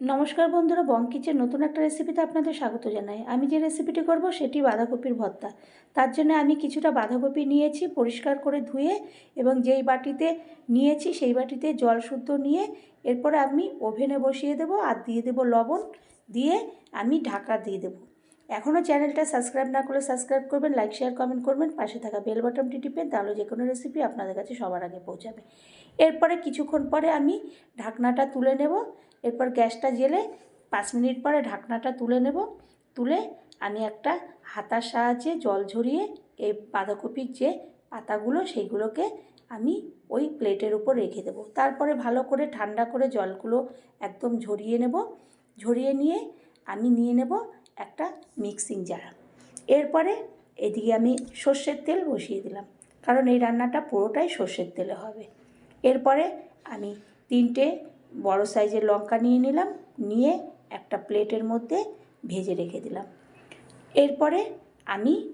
নমস্কার বন্ধুরা বঙ্কিচের নতুন একটা রেসিপিতে আপনাদের স্বাগত জানাই। আমি যে রেসিপিটি করব সেটি বাঁধাকপির ভর্তা। তার জন্য আমি কিছুটা বাঁধাকপি নিয়েছি, পরিষ্কার করে ধুয়ে এবং যেই বাটিতে নিয়েছি সেই বাটিতে জল শুদ্ধ নিয়ে এরপরে আমি ওভেনে বসিয়ে দেবো আর দিয়ে দেবো লবণ। দিয়ে আমি ঢাকা দিয়ে দেবো। এখনও চ্যানেলটা সাবস্ক্রাইব না করে সাবস্ক্রাইব করবেন, লাইক, শেয়ার, কমেন্ট করবেন, পাশে থাকা বেল বাটনটি টিপেন তাহলে যে কোনো রেসিপি আপনাদের কাছে সবার আগে পৌঁছাবে। এরপরে কিছুক্ষণ পরে আমি ঢাকনাটা তুলে নেব। এরপর গ্যাসটা জেলে পাঁচ মিনিট পরে ঢাকনাটা তুলে নেব। তুলে আমি একটা হাতার সাহায্যে জল ঝরিয়ে এই বাঁধাকপির যে পাতাগুলো সেইগুলোকে আমি ওই প্লেটের উপর রেখে দেবো। তারপরে ভালো করে ঠান্ডা করে জলগুলো একদম ঝরিয়ে নেব। ঝরিয়ে নিয়ে আমি নিয়ে নেব একটা মিক্সিং জার। এরপরে এদিকে আমি সর্ষের তেল বসিয়ে দিলাম, কারণ এই রান্নাটা পুরোটাই সর্ষের তেলে হবে। এরপরে আমি তিনটে বড় সাইজের লঙ্কা নিয়ে নিলাম, নিয়ে একটা প্লেটের মধ্যে ভেজে রেখে দিলাম। এরপরে আমি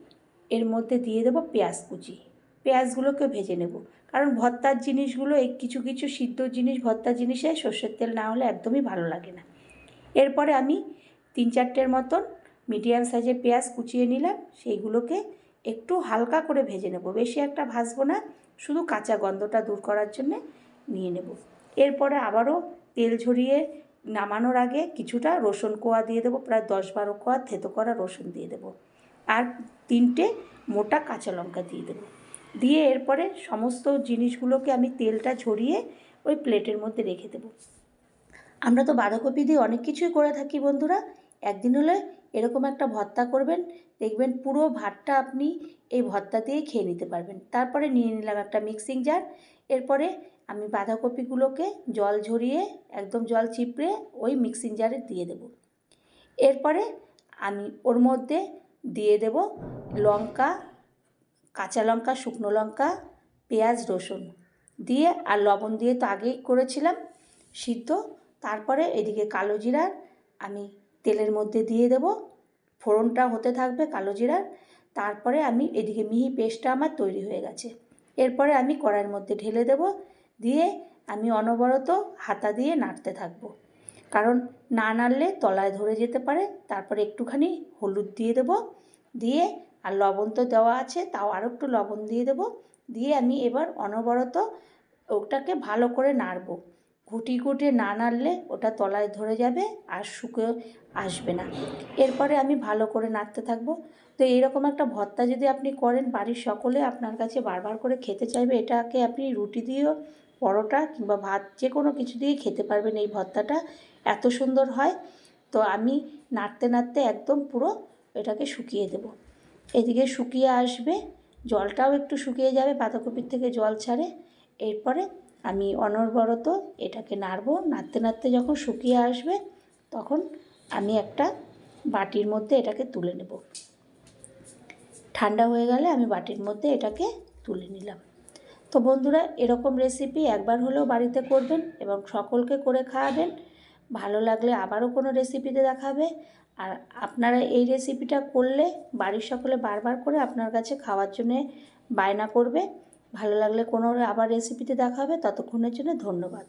এর মধ্যে দিয়ে দেবো পেঁয়াজ কুচি। পেঁয়াজগুলোকে ভেজে নেব। কারণ ভর্তার জিনিসগুলো, এই কিছু কিছু সিদ্ধ জিনিস ভর্তার জিনিসে সর্ষের তেল না হলে একদমই ভালো লাগে না। এরপরে আমি তিন চারটের মতন মিডিয়াম সাইজের পেঁয়াজ কুচিয়ে নিলাম, সেইগুলোকে একটু হালকা করে ভেজে নেব। বেশি একটা ভাজবো না, শুধু কাঁচা গন্ধটা দূর করার জন্যে নিয়ে নেব। এরপরে আবারও তেল ঝরিয়ে নামানোর আগে কিছুটা রসুন কোয়া দিয়ে দেবো, প্রায় দশ বারো কোয়া থেতো করা রসুন দিয়ে দেবো। আর তিনটে মোটা কাঁচা লঙ্কা দিয়ে দেবো। দিয়ে এরপরে সমস্ত জিনিসগুলোকে আমি তেলটা ঝরিয়ে ওই প্লেটের মধ্যে রেখে দেবো। আমরা তো বাঁধাকপি দিয়ে অনেক কিছুই করে থাকি বন্ধুরা। একদিন হলে এরকম একটা ভর্তা করবেন, দেখবেন পুরো ভাতটা আপনি এই ভর্তা দিয়ে খেয়ে নিতে পারবেন। তারপরে নিয়ে নিলাম একটা মিক্সিং জার এরপরে আমি বাঁধাকপিগুলোকে জল ঝরিয়ে, একদম জল চিপড়ে ওই মিক্সিং জারে দিয়ে দেব। এরপরে আমি ওর মধ্যে দিয়ে দেব লঙ্কা, কাঁচা লঙ্কা, শুকনো লঙ্কা, পেঁয়াজ, রসুন। দিয়ে আর লবণ দিয়ে তো আগেই করেছিলাম, সিদ্ধ। তারপরে এদিকে কালো জিরার আমি তেলের মধ্যে দিয়ে দেব। ফোড়নটা হতে থাকবে কালো জিরার। তারপরে আমি এদিকে মিহি পেস্টটা আমার তৈরি হয়ে গেছে। এরপরে আমি কড়াইয়ের মধ্যে ঢেলে দেব। দিয়ে আমি অনবরত হাতা দিয়ে নাড়তে থাকব। কারণ না নাড়লে তলায় ধরে যেতে পারে, তারপরে একটুখানি হলুদ দিয়ে দেব। দিয়ে আর লবণ তো দেওয়া আছে, তাও আরও একটু লবণ দিয়ে দেব। দিয়ে আমি এবার অনবরত ওটাকে ভালো করে নাড়বো। ঘুটি ঘুটে না নাড়লে ওটা তলায় ধরে যাবে আর শুকে আসবে না। এরপরে আমি ভালো করে নাড়তে থাকব। তো এইরকম একটা ভর্তা যদি আপনি করেন, বাড়ির সকলে আপনার কাছে বারবার করে খেতে চাইবে, এটাকে আপনি রুটি দিয়েও পরোটা কিংবা ভাত যে কোনো কিছু দিয়েই খেতে পারবেন এই ভর্তাটা। এত সুন্দর হয়। তো আমি নাড়তে নাড়তে একদম পুরো এটাকে শুকিয়ে দেব। এদিকে শুকিয়ে আসবে। জলটাও একটু শুকিয়ে যাবে, বাঁধাকপির থেকে জল ছাড়ে। এরপরে আমি অনর্বরত এটাকে নাড়বো। নাড়তে নাড়তে যখন শুকিয়ে আসবে, তখন আমি একটা বাটির মধ্যে এটাকে তুলে নেব। ঠান্ডা হয়ে গেলে আমি বাটির মধ্যে এটাকে তুলে নিলাম। তো বন্ধুরা, এরকম রেসিপি একবার হলেও বাড়িতে করবেন এবং সকলকে করে খাওয়াবেন। ভালো লাগলে আবারও কোনো রেসিপিতে দেখাবে। আর আপনারা এই রেসিপিটা করলে বাড়ির সকলে বারবার করে আপনার কাছে খাওয়ার জন্যে বায়না করবে। ভালো লাগলে কোনো আবার রেসিপিতে দেখাবে। ততক্ষণের জন্য ধন্যবাদ।